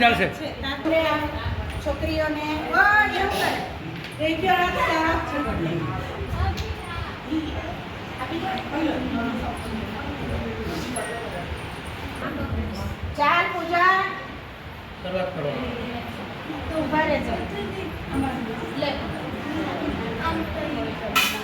ચાલશે આપણે આ છોકરીઓને. ચાલ પૂજા. શરૂઆત કરો. તું ઊભા રહેજો. લે. હા.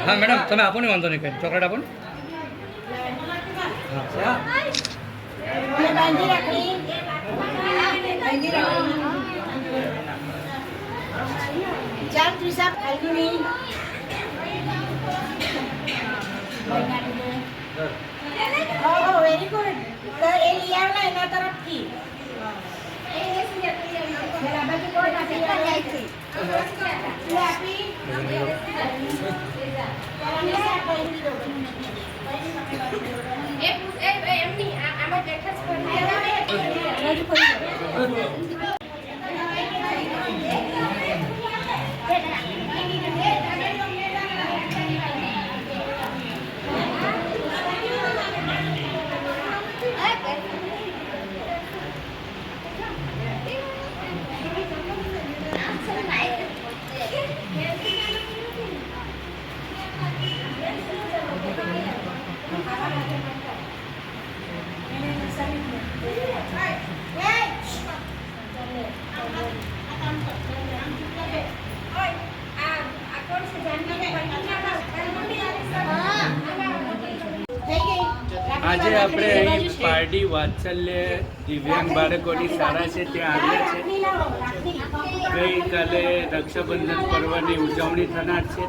હા મેડમ તમે આપો ને વાંધો નહીં કંઈ ચોકલેટ આપો ને હા મને બાંધી રાખડી બાંધી રાખડી ચાલ ત્રિષા ફાલ્ગુની ઓહો વેરી ગુડ તો એ લઈ આવ ને એના તરફથી પેલા બાજુ કોઈ નથી જાય છે લે આપી તારાને શાક બાંધી દો. બાજુ કરી દો. આજે આપણે અહીં પારડી વાત્સલ્ય દિવ્યાંગ બાળકોની શાળા છે, ત્યાં આવ્યા છે ગઈકાલે રક્ષાબંધન પર્વની ઉજવણી થનાર છે.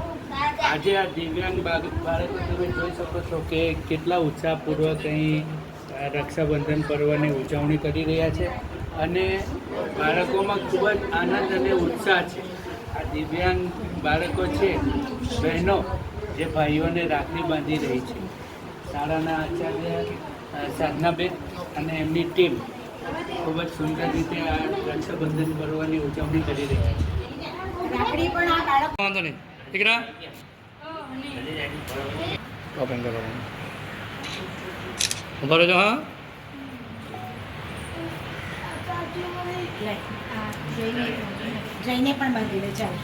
આજે આ દિવ્યાંગ બાળ- બાળકો તમે જોઈ શકો છો કે કેટલા ઉત્સાહપૂર્વક અહીં રક્ષાબંધન પર્વની ઉજવણી કરી રહ્યા છે. અને બાળકોમાં ખૂબ જ આનંદ અને ઉત્સાહ છે. આ દિવ્યાંગ બાળકો છે બહેનો જે ભાઈઓને રાખડી બાંધી રહી છે. શાળાના આચાર્ય સાધનાબેન અને એમની ટીમ ખૂબ જ સુંદર રીતે આ રક્ષાબંધન પર્વની ઉજવણી કરી રહ્યા છે. રાખડી પણ આ બાળક વાંધો નહીં. દીકરા? ઓપન કરો. ઊભા રહેજો હા? જઈને જઈને પણ બાંધી ચાલ.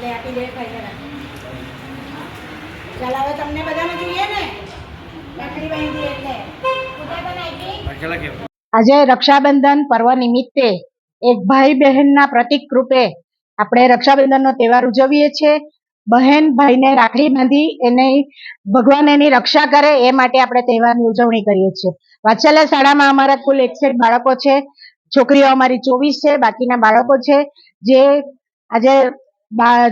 લે આપી દે ચાલ હવે તમને બધાને જોઈએ ને? રાખડી બાંધી એટલે. પૂજા પણ આપી ખેલા કેવું આજે રક્ષાબંધન પર્વ નિમિત્તે એક ભાઈ બહેનના પ્રતીક રૂપે આપણે રક્ષાબંધનનો તહેવાર ઉજવીએ છીએ. બહેન ભાઈને રાખડી બાંધી એને ભગવાન એની રક્ષા કરે એ માટે આપણે તહેવારની ઉજવણી કરીએ છીએ. વાત્સલ્ય શાળામાં અમારા કુલ એકસઠ બાળકો છે. છોકરીઓ અમારી ચોવીસ છે, બાકીના બાળકો છે. જે આજે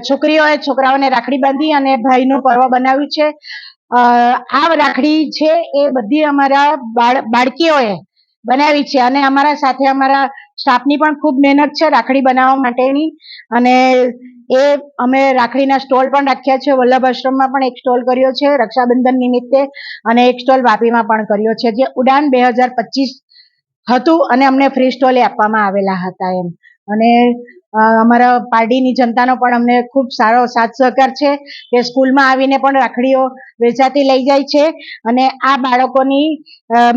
છોકરીઓએ છોકરાઓને રાખડી બાંધી અને ભાઈનું પર્વ બનાવ્યું છે. આ રાખડી છે એ બધી અમારા બાળ, બાળકીઓએ બનાવી છે અને અમારા સાથે અમારા સ્ટાફની પણ ખૂબ મહેનત છે રાખડી બનાવવા માટેની. અને એ અમે રાખડીના સ્ટોલ પણ રાખ્યા છે. વલ્લભ આશ્રમમાં પણ એક સ્ટોલ કર્યો છે, રક્ષાબંધન નિમિત્તે અને એક સ્ટોલ વાપીમાં પણ કર્યો છે. જે ઉડાન બે હજાર પચીસ હતું અને અમને ફ્રી સ્ટોલે આપવામાં આવેલા હતા એમ. અને અમારા પાર્ટીની જનતાનો પણ અમને ખૂબ સારો સાથ સહકાર છે કે સ્કૂલમાં આવીને પણ રાખડીઓ વેચાતી લઈ જાય છે અને આ બાળકોની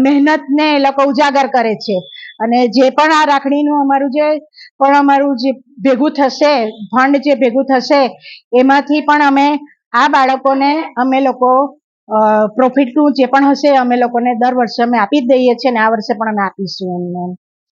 મહેનતને એ લોકો ઉજાગર કરે છે. અને જે પણ આ રાખડીનું અમારું જે પણ અમારું જે ભેગું થશે ફંડ જે ભેગું થશે, એમાંથી પણ અમે આ બાળકોને અમે લોકો પ્રોફિટનું જે પણ હશે, અમે લોકોને દર વર્ષે અમે આપી જ દઈએ છીએ અને આ વર્ષે પણ અમે આપીશું એમને.